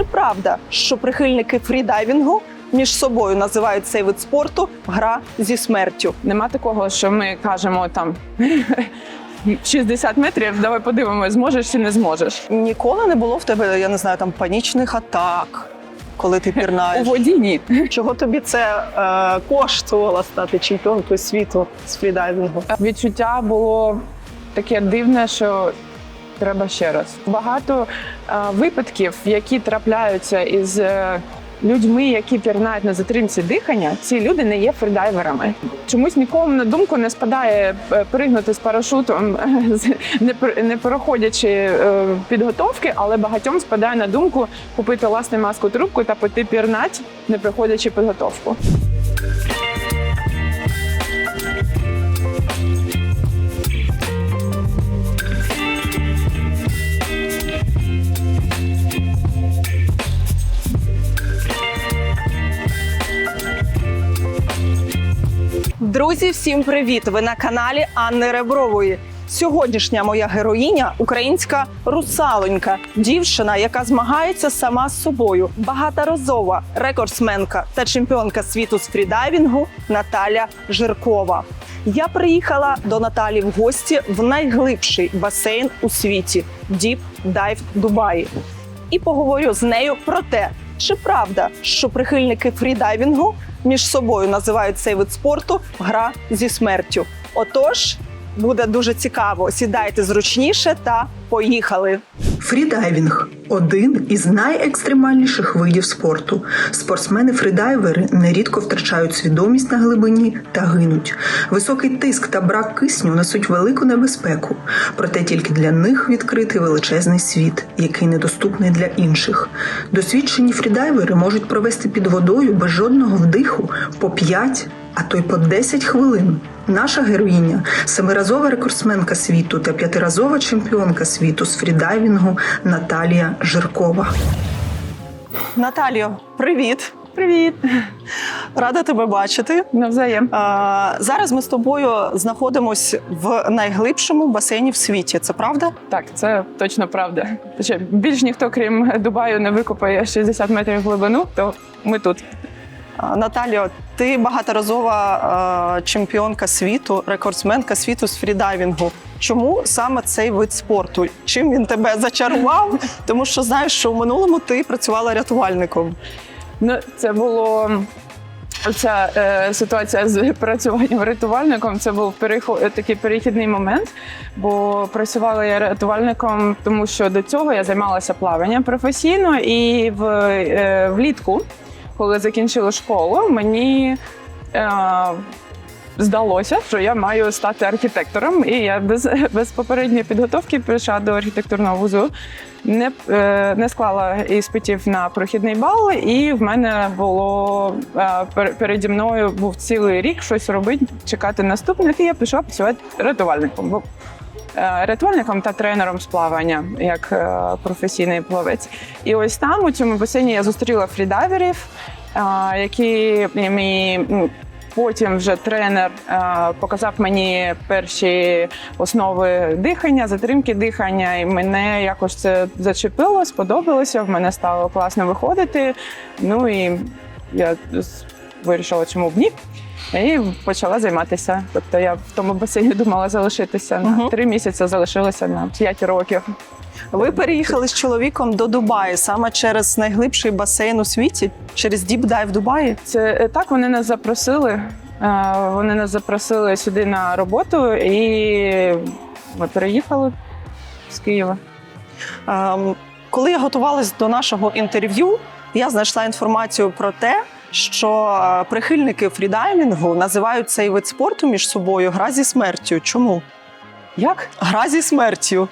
Чи правда, що прихильники фрідайвінгу між собою називають цей вид спорту гра зі смертю? Нема такого, що ми кажемо там 60 метрів, давай подивимось, зможеш чи не зможеш. Ніколи не було в тебе, я не знаю, там панічних атак, коли ти пірнаєш У воді ні. Чого тобі це е, коштувало стати чемпіонкою світу з фрідайвінгу? Відчуття було таке дивне, що треба ще раз. Багато е, випадків, які трапляються із е, людьми, які пірнають на затримці дихання, ці люди не є фрідайверами. Чомусь нікому на думку не спадає е, пригнути з парашутом, не не проходячи підготовки, але багатьом спадає на думку купити власне маску трубку та піти пірнати, не проходячи підготовку. Друзі, всім привіт! Ви на каналі Анни Ребрової. Сьогоднішня моя героїня українська русалонька, дівчина, яка змагається сама з собою, багаторазова рекордсменка та чемпіонка світу з фрідайвінгу Наталя Жиркова. Я приїхала до Наталі в гості в найглибший басейн у світі Deep Dive Дубаї. І поговорю з нею про те, чи правда, що прихильники фрідайвінгу між собою називають цей вид спорту гра зі смертю. Отож, буде дуже цікаво. Сідайте зручніше та поїхали. Фрідайвінг один із найекстремальніших видів спорту. Спортсмени-фрідайвери нерідко втрачають свідомість на глибині та гинуть. Високий тиск та брак кисню несуть велику небезпеку, проте тільки для них відкритий величезний світ, який недоступний для інших. Досвідчені фрідайвери можуть провести під водою без жодного вдиху по 5, а то й по 10 хвилин. Наша героїня семиразова рекордсменка світу та п'ятиразова чемпіонка світу з фрідайвінгу Наталія Жиркова. Наталіо, привіт! Привіт! Рада тебе бачити. Навзаєм. А, зараз ми з тобою знаходимось в найглибшому басейні в світі. Це правда? Так, це точно правда. Ще більш ніхто, крім Дубаю, не викопає 60 метрів глибину, то ми тут. Наталіо, ти багаторазова чемпіонка світу, рекордсменка світу з фрідайвінгу. Чому саме цей вид спорту? Чим він тебе зачарував? Тому що знаєш, що в минулому ти працювала рятувальником. Ну, це було. Ця е, ситуація з працюванням рятувальником це був переход, такий перехідний момент, бо працювала я рятувальником, тому що до цього я займалася плаванням професійно, і в, е, влітку, коли закінчила школу, мені е, здалося, що я маю стати архітектором, і я без, без попередньої підготовки прийшла до архітектурного вузу. Не, е, не склала іспитів на прохідний бал, і в мене було е, пер- переді мною був цілий рік щось робити, чекати наступних, і я пішла працювати рятувальником. Е, Рятувальником та тренером з плавання як е, професійний плавець. І ось там, у цьому басейні, я зустріла фрідайверів, е, які ну, Потім вже тренер показав мені перші основи дихання, затримки дихання, і мене якось це зачепило, сподобалося. В мене стало класно виходити. Ну і я вирішила, чому б ні. І почала займатися. Тобто я в тому басейні думала залишитися на три місяці, залишилася на п'ять років. Ви переїхали з чоловіком до Дубаї саме через найглибший басейн у світі, через Deep Dive Дубаї. Це е, так вони нас запросили. Вони нас запросили сюди на роботу, і ми переїхали з Києва. Ем, коли я готувалась до нашого інтерв'ю, я знайшла інформацію про те, що е, прихильники фрідайвінгу називають цей вид спорту між собою гра зі смертю. Чому? Як? Гра зі смертю.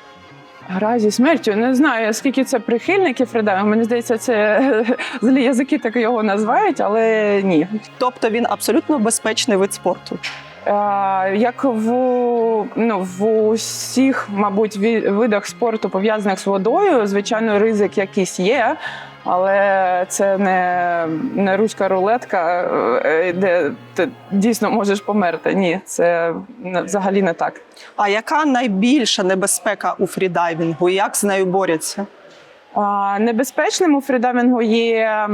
Гра зі смертю. Не знаю, скільки це прихильників Фреда. Мені здається, це злі язики так його називають, але ні. Тобто він абсолютно безпечний вид спорту. Е, Як в, ну, в усіх, мабуть, видах спорту пов'язаних з водою, звичайно, ризик якийсь є, але це не, не руська рулетка, е, де ти дійсно можеш померти. Ні, це взагалі не так. А яка найбільша небезпека у фрідайвінгу? Як з нею борються? Небезпечним у фрідайвінгу є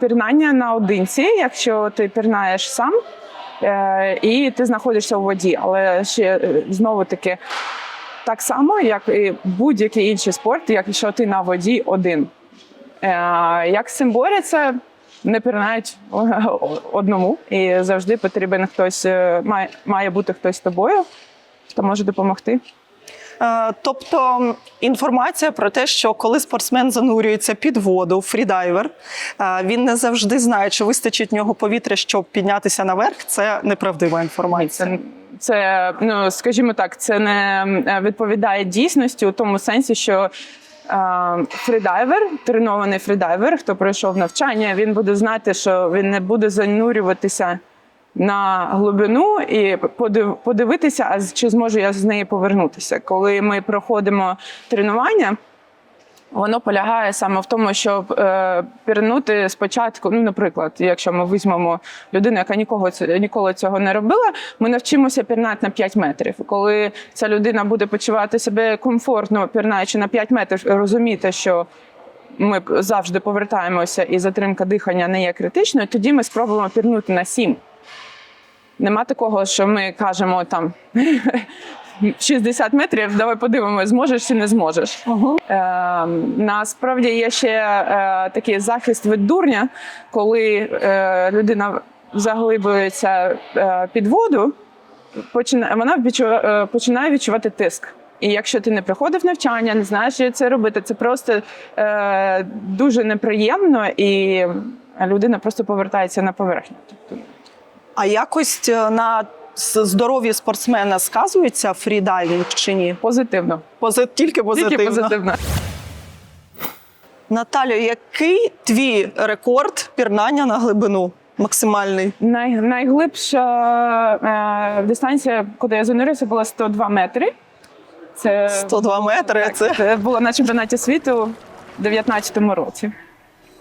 пірнання наодинці, якщо ти пірнаєш сам е, і ти знаходишся у воді. Але ще е, знову таки так само, як і будь-який інший спорт, якщо ти на воді один. Е, Як з цим борються, не пірнають одному, і завжди потрібен хтось, е, має, має бути хтось з тобою, хто може допомогти. Е, Тобто інформація про те, що коли спортсмен занурюється під воду, фрідайвер, він не завжди знає, чи вистачить в нього повітря, щоб піднятися наверх. Це неправдива інформація. Це, це ну скажімо так, це не відповідає дійсності у тому сенсі, що фрідайвер, тренований фрідайвер, хто пройшов навчання, він буде знати, що він не буде занурюватися на глибину і подив- подивитися, а чи зможу я з неї повернутися. Коли ми проходимо тренування. Воно полягає саме в тому, щоб е, пірнути спочатку. Ну, наприклад, якщо ми візьмемо людину, яка нікого ніколи цього не робила, ми навчимося пірнати на 5 метрів. Коли ця людина буде почувати себе комфортно, пірнаючи на 5 метрів, розуміти, що ми завжди повертаємося і затримка дихання не є критичною, тоді ми спробуємо пірнути на 7. Нема такого, що ми кажемо там 60 метрів, давай подивимось, зможеш чи не зможеш. Е, насправді є ще е, такий захист від дурня, коли е, людина заглиблюється е, під воду, починає, вона відчува- е, починає відчувати тиск. І якщо ти не приходив навчання, не знаєш, як це робити, це просто е, дуже неприємно, і людина просто повертається на поверхню. А якось е, на здоров'ї спортсмена сказується фрідайвінг чи ні? позитивно. Пози- Тільки позитивно. Тільки позитивно. Наталю, який твій рекорд пірнання на глибину? Максимальний. Най, найглибша е, дистанція, куди я занурився, була 102 метри. Це 102 метри. Так, Це це було на чемпіонаті світу в 19-му році.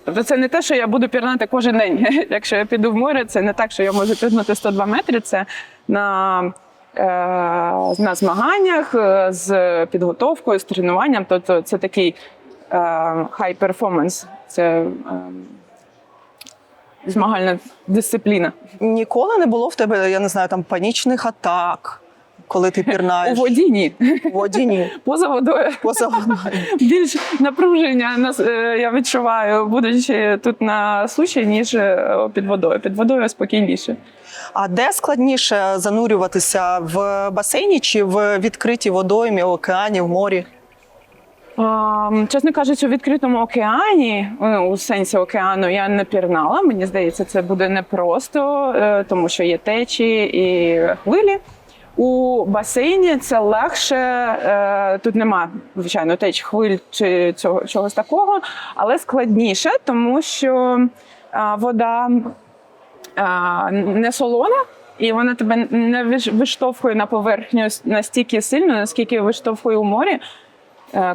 Тобто це не те, що я буду пірнати кожен день. Якщо я піду в море, це не так, що я можу пірнути 102 метри. Це на, е, на змаганнях е, з підготовкою, з тренуванням. Тобто це такий е, high performance. Це е, змагальна дисципліна. ніколи не було в тебе, я не знаю, там панічних атак, коли ти У пірнаєш воді ні. у воді. Ні. Поза водою. Поза водою. Більш напруження е, я відчуваю, будучи тут на суші, ніж е, під водою. Під водою спокійніше. А де складніше занурюватися в басейні чи в відкритій водоймі, океані, в морі? Чесно кажучи, у відкритому океані, ну, у сенсі океану, я не пірнала. Мені здається, це буде непросто, е, тому що є течії і хвилі. У басейні це легше. е, Тут нема, звичайно, теч хвиль чи цього чогось такого, але складніше, тому що е, вода е, не солона. І вона тебе не виштовхує на поверхню настільки сильно, наскільки виштовхує у морі,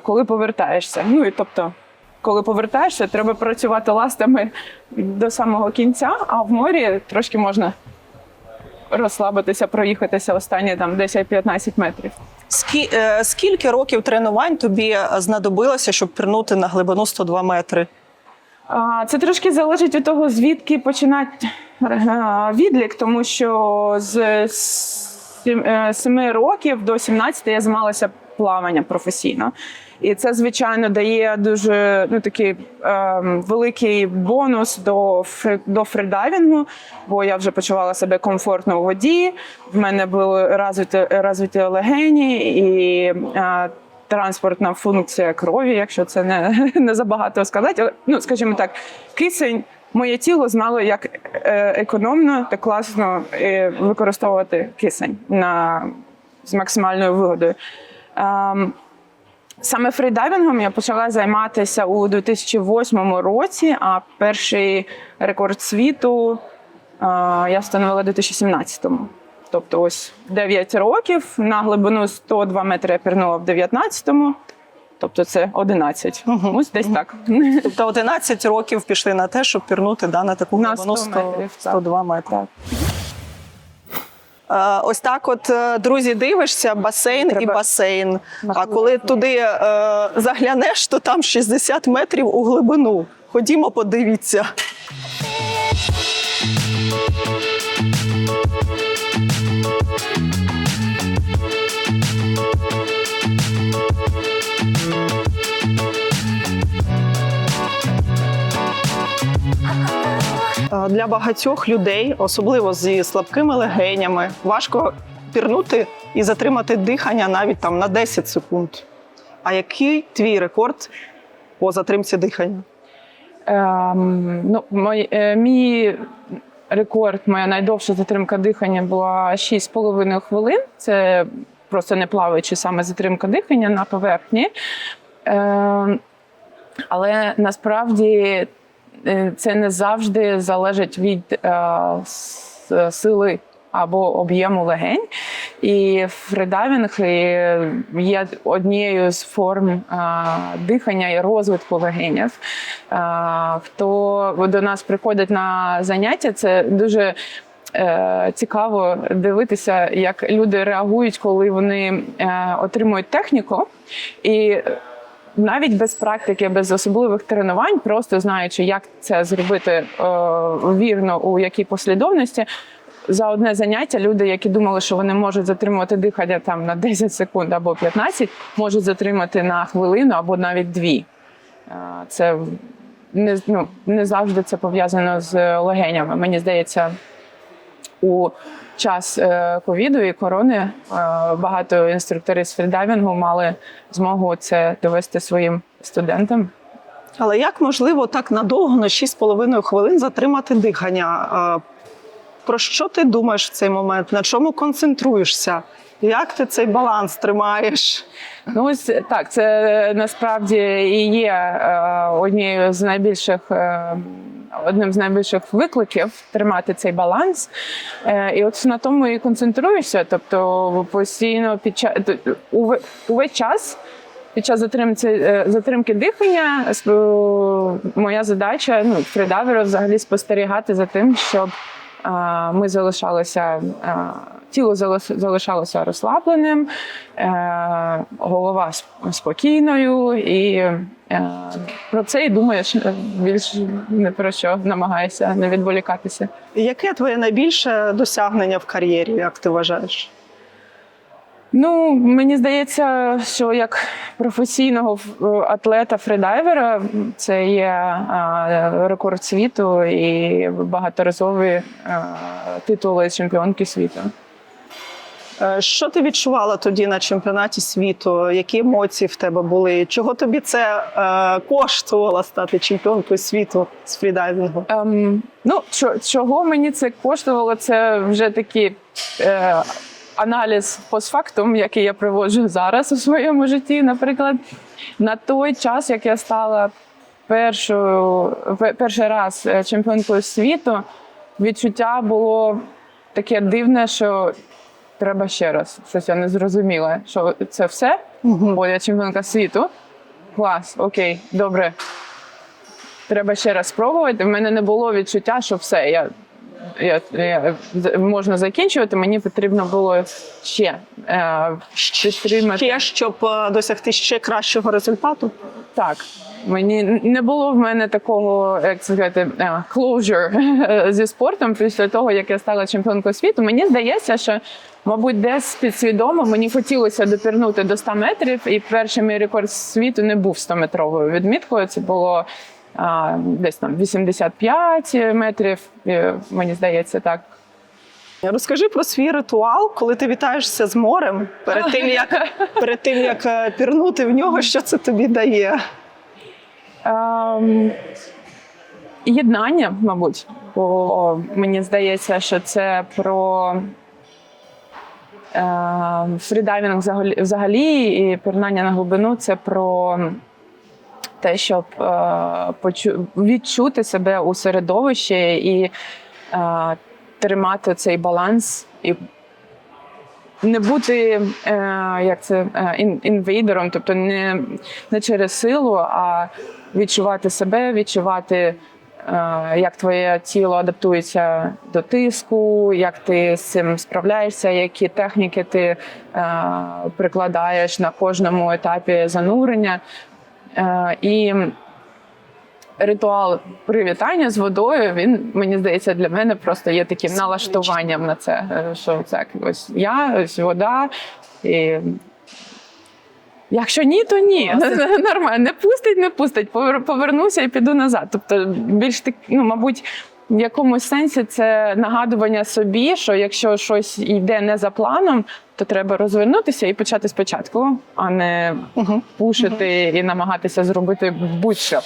коли повертаєшся. Ну і тобто, коли повертаєшся, треба працювати ластами до самого кінця, а в морі трошки можна розслабитися, проїхатися останні там 10-15 метрів. Скі, е, скільки років тренувань тобі е, знадобилося, щоб пірнути на глибину 102 метри? А, Це трошки залежить від того, звідки починати е, відлік, тому що з 7 років до 17 я займалася плаванням професійно. І це, звичайно, дає дуже ну, такий е, великий бонус до, фри, до фридайвінгу, бо я вже почувала себе комфортно у воді. В мене були розвиті, розвиті легені і е, транспортна функція крові, якщо це не, не забагато сказати. Ну, скажімо так, кисень. Моє тіло знало, як е, економно та класно е, використовувати кисень на, з максимальною вигодою. Саме фрідайвінгом я почала займатися у 2008 році, а перший рекорд світу е, я встановила у 2017-му. Тобто ось 9 років на глибину 102 метри я пірнула в 19-му, тобто це 11. Мгм. Ось десь так. Тобто 11 років пішли на те, щоб пірнути да, на таку На глибину 100 100, метрів, так. 102 метри. Так. Е, Ось так, от е, друзі, дивишся, басейн і басейн. А коли туди е, заглянеш, то там 60 метрів у глибину. Ходімо, подивіться. Для багатьох людей, особливо зі слабкими легенями, важко пірнути і затримати дихання навіть там на 10 секунд. А який твій рекорд по затримці дихання? Ем, ну, мой, е, мій рекорд, моя найдовша затримка дихання була 6,5 хвилин. Це просто не плаваючи саме затримка дихання на поверхні. Ем, але насправді е, це не завжди залежить від е, сили або об'єму легень. І фридайвінг е, є однією з форм е, дихання і розвитку легенів. Е, Хто до нас приходить на заняття, це дуже е, цікаво дивитися, як люди реагують, коли вони е, отримують техніку. І навіть без практики, без особливих тренувань, просто знаючи, як це зробити е, вірно у якій послідовності. За одне заняття люди, які думали, що вони можуть затримувати дихання там на 10 секунд або 15, можуть затримати на хвилину або навіть дві. Е, Це не, ну, не завжди це пов'язано з легенями. Мені здається, у час е, ковіду і корони е, багато інструкторів з фрідайвінгу мали змогу це довести своїм студентам. Але як можливо так надовго на 6,5 хвилин затримати дихання? Про що ти думаєш в цей момент? На чому концентруєшся? Як ти цей баланс тримаєш? Ну ось так, це насправді і є е, однією з найбільших. Одним з найбільших викликів тримати цей баланс, Е, і от на тому і концентруюся. Тобто постійно під час увесь час під час затримки, е, затримки дихання моя задача ну фридайверу взагалі спостерігати за тим, щоб е, ми залишалися, тіло залишалося розслабленим, е, голова спокійною, і е, про це і думаєш е, більш не про що намагаєшся не відволікатися. Яке твоє найбільше досягнення в кар'єрі, як ти вважаєш? Ну, мені здається, що як професійного е, атлета фридайвера це є рекорд світу і багаторазові титули чемпіонки світу. Е, Що ти відчувала тоді на чемпіонаті світу? Які емоції в тебе були? Чого тобі це е, коштувало стати чемпіонкою світу з фрідайвінгу? Ем, ну, чого мені це коштувало? Це вже такий е, аналіз постфактум, який я проводжу зараз у своєму житті. Наприклад, на той час, як я стала першою, перший раз е, чемпіонкою світу, відчуття було таке дивне, що треба ще раз. Щось я не зрозуміла, що це все, бо я чемпіонка світу. Клас, окей, добре. Треба ще раз спробувати. В мене не було відчуття, що все, я, я, я можна закінчувати. Мені потрібно було ще е, підтримати. Ще щоб е, досягти ще кращого результату? Так. Мені не було в мене такого, як сказати, е, closure зі спортом після того, як я стала чемпіонкою світу. Мені здається, що, мабуть, десь підсвідомо мені хотілося допірнути до 100 метрів, і перший мій рекорд світу не був 100-метровою відміткою. Це було а, десь там 85 метрів, е, мені здається, так. Розкажи про свій ритуал, коли ти вітаєшся з морем перед тим, як перед тим як е, пірнути в нього, що це тобі дає? Ем, єднання, мабуть, бо мені здається, що це про ем, фрідайвінг взагалі, і пірнання на глибину це про те, щоб е, відчути себе у середовищі і е, тримати цей баланс і не бути е, як це е, ін- інвейдером, тобто не, не через силу, а відчувати себе, відчувати е, як твоє тіло адаптується до тиску, як ти з цим справляєшся, які техніки ти е, прикладаєш на кожному етапі занурення. І ритуал привітання з водою, він, мені здається, для мене просто є таким налаштуванням на це. е, Що це ось я, ось вода. І... Якщо ні, то ні. Нормально, не пустить, не пустить. Повернуся і піду назад. Тобто, більш так, ну, мабуть, в якомусь сенсі це нагадування собі, що якщо щось йде не за планом, то треба розвернутися і почати спочатку, а не Угу. пушити і намагатися зробити будь-що.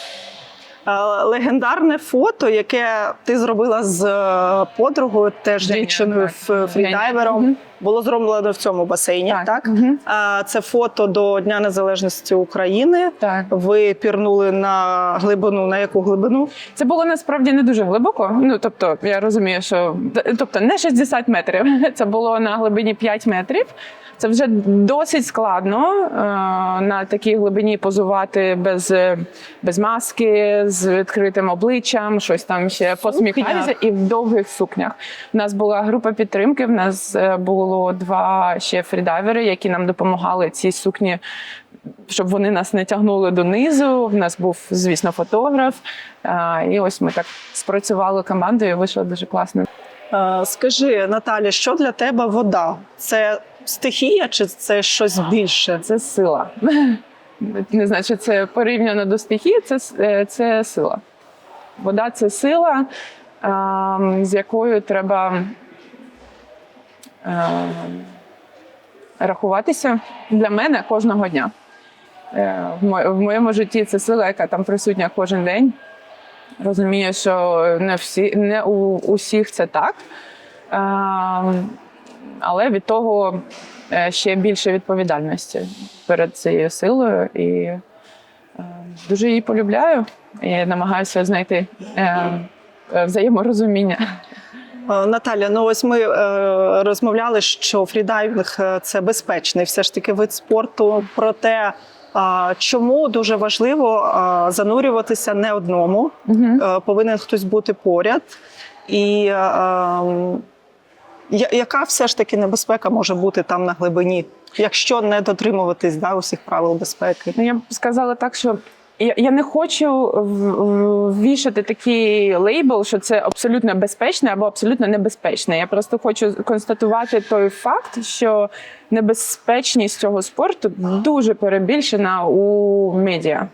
Е, Легендарне фото, яке ти зробила з е, подругою, теж дівчиною так. фрідайвером, було зроблено в цьому басейні. Так, Мгм. Е, це фото до Дня Незалежності України. так. Ви пірнули на глибину. На яку глибину? Це було насправді не дуже глибоко. Ну тобто, я розумію, що тобто не 60 метрів. Це було на глибині 5 метрів. Це вже досить складно е, на такій глибині позувати без, е, без маски, з відкритим обличчям, щось там ще посміхатися, і в довгих сукнях. У нас була група підтримки. В нас е, було два ще фрідайвери, які нам допомагали ці сукні щоб вони нас не тягнули донизу. В нас був, звісно, фотограф. І ось ми так спрацювали командою. Вийшло дуже класно. Скажи, Наталя, що для тебе вода? Це стихія чи це щось більше? Це сила. Не знаю, чи це порівняно до стихії, це, е, це сила. Вода це сила, з якою треба рахуватися для мене кожного дня. Е, В в моєму житті це сила, яка там присутня кожен день. Розумію, що не, всі, не у усіх це так. Але від того е, ще більше відповідальності перед цією силою. І е, дуже її полюбляю і намагаюся знайти е, взаєморозуміння. Наталя, ну ось ми розмовляли, що фрідайвінг це безпечний все ж таки вид спорту. Проте а, чому дуже важливо занурюватися не одному. Е, повинен хтось бути поряд. І ем, яка все ж таки небезпека може бути там на глибині, якщо не дотримуватись да, усіх правил безпеки? Ну, я б сказала так, що я, не хочу вішати такий лейбл, що це абсолютно безпечне або абсолютно небезпечне. Я просто хочу констатувати той факт, що небезпечність цього спорту дуже перебільшена у медіа.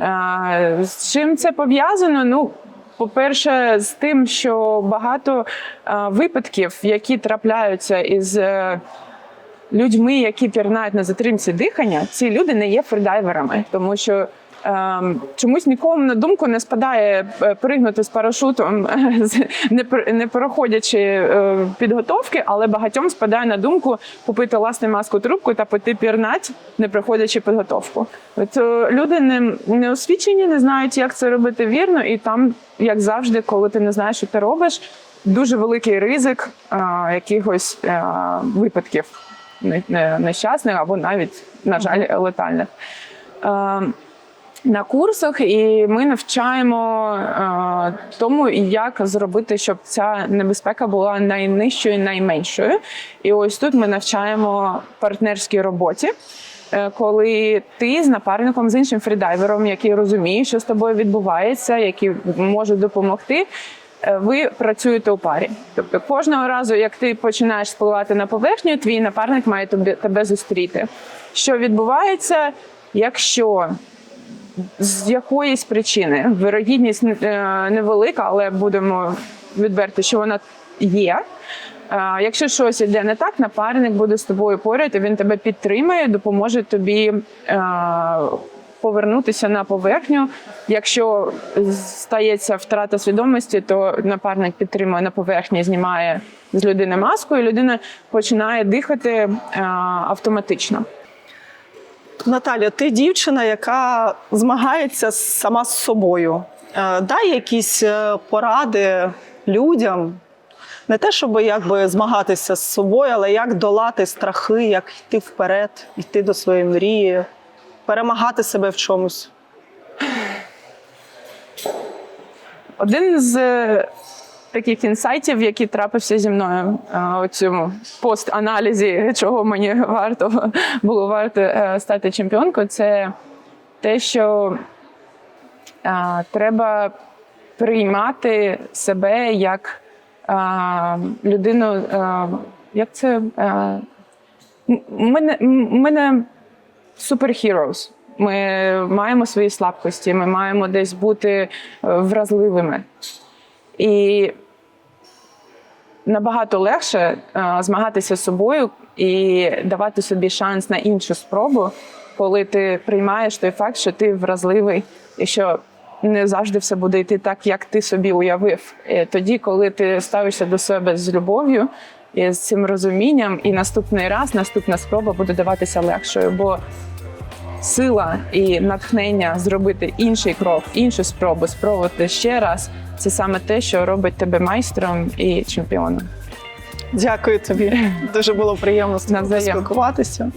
Е, З чим це пов'язано? Ну, по-перше, з тим, що багато е, випадків, які трапляються із е, людьми, які пірнають на затримці дихання, ці люди не є фридайверами, тому що. Ем, Чомусь нікому на думку не спадає е, пригнути з парашутом, не не проходячи е, підготовки, але багатьом спадає на думку купити власне маску трубку та піти пірнати, не проходячи підготовку. От е, люди не, не освічені, не знають, як це робити вірно, і там, як завжди, коли ти не знаєш, що ти робиш, дуже великий ризик е, якихось е, випадків не- не- нещасних або навіть, на жаль, летальних. На курсах, і ми навчаємо е, тому, як зробити, щоб ця небезпека була найнижчою, найменшою. І ось тут ми навчаємо партнерській роботі. е, Коли ти з напарником з іншим фрідайвером, який розуміє, що з тобою відбувається, які можуть допомогти, е, ви працюєте у парі. Тобто кожного разу, як ти починаєш спливати на поверхню, твій напарник має тобі, тебе зустріти. Що відбувається, якщо з якоїсь причини вирогідність е, невелика, але будемо відверти, що вона є. Е, Якщо щось іде не так, напарник буде з тобою поряд, і він тебе підтримає, допоможе тобі е, повернутися на поверхню. Якщо стається втрата свідомості, то напарник підтримує на поверхні, знімає з людини маску, і людина починає дихати автоматично. Наталя, ти дівчина, яка змагається сама з собою. Е, Дай якісь е, поради людям. Не те, щоб якби змагатися з собою, але як долати страхи, як йти вперед, йти до своєї мрії, перемагати себе в чомусь. Один з е, таких інсайтів, який трапився зі мною е, у цьому пост-аналізі, чого мені варто було варто е, стати чемпіонкою, це те, що е, треба приймати себе як людину. Як це? Ми не, ми не. Ми маємо свої слабкості, ми маємо десь бути вразливими. І набагато легше е, змагатися з собою і давати собі шанс на іншу спробу, коли ти приймаєш той факт, що ти вразливий і що не завжди все буде йти так, як ти собі уявив. І тоді, коли ти ставишся до себе з любов'ю і з цим розумінням, і наступний раз, наступна спроба буде даватися легшою. Бо сила і натхнення зробити інший крок, іншу спробу, спробувати ще раз. Це саме те, що робить тебе майстром і чемпіоном. Дякую тобі. Дуже було приємно з тобою Навзаєм. поспілкуватися.